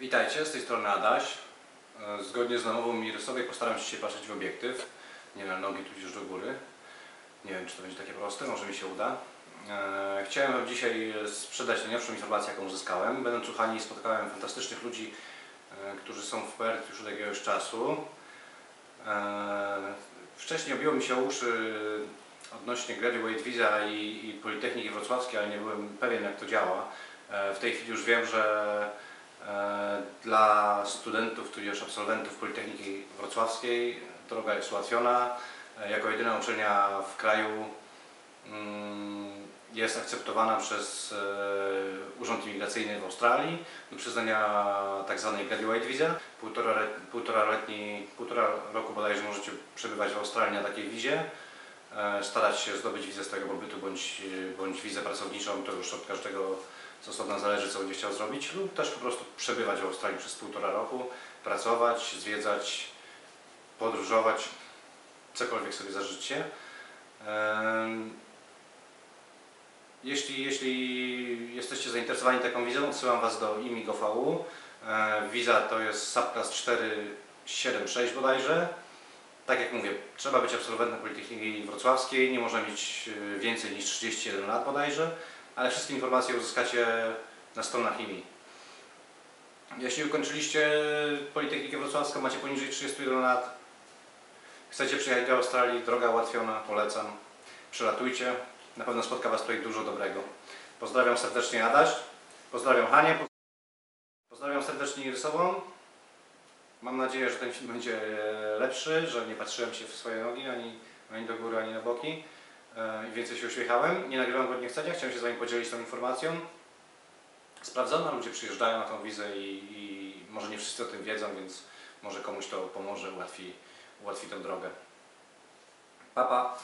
Witajcie, z tej strony Adaś. E, Zgodnie z namową mi rysowej postaram się dzisiaj patrzeć w obiektyw. Nie na nogi, tudzież do góry. Nie wiem, czy to będzie takie proste, może mi się uda. E, Chciałem Wam dzisiaj sprzedać najnowszą informację, jaką uzyskałem. Będąc Słuchani spotkałem fantastycznych ludzi, e, którzy są w PERT już od jakiegoś czasu. Wcześniej obiło mi się uszy odnośnie Graduate Visa i, i Politechniki Wrocławskiej, ale nie byłem pewien jak to działa. W tej chwili już wiem, że dla studentów, tudzież absolwentów Politechniki Wrocławskiej droga jest ułatwiona. E, Jako jedyna uczelnia w kraju mm, jest akceptowana przez e, Urząd Imigracyjny w Australii do przyznania tak zwanej graduate visa. Półtora, półtora, letni, półtora roku bodajże możecie przebywać w Australii na takiej wizie, e, starać się zdobyć wizę stałego pobytu bądź, bądź wizę pracowniczą, to już od każdego z osobna zależy, co będzie chciał zrobić, lub też po prostu przebywać w Australii przez półtora roku, pracować, zwiedzać, podróżować, cokolwiek sobie zażyczycie. Em, Jeśli, jeśli jesteście zainteresowani taką wizą, odsyłam Was do IMIGOVU. E, Wiza to jest subclass 476 bodajże. Tak jak mówię, trzeba być absolwentem Politechniki Wrocławskiej, nie można mieć e, więcej niż 31 lat bodajże, ale wszystkie informacje uzyskacie na stronach IMI. Jeśli ukończyliście Politechnikę Wrocławską, macie poniżej 31 lat, chcecie przyjechać do Australii, droga ułatwiona, polecam. Przelatujcie, na pewno spotka Was tutaj dużo dobrego. Pozdrawiam serdecznie Adaś, pozdrawiam Hanię, pozdrawiam serdecznie Irysową. Mam nadzieję, że ten film będzie lepszy, że nie patrzyłem się w swoje nogi, ani, ani do góry, ani na boki i więcej się uśmiechałem. Nie nagrywam go od niechcenia, chciałem się z Wami podzielić tą informacją. Sprawdzona, ludzie przyjeżdżają na tą wizę i, i może nie wszyscy o tym wiedzą, więc może komuś to pomoże, ułatwi, ułatwi tę drogę. Pa, pa.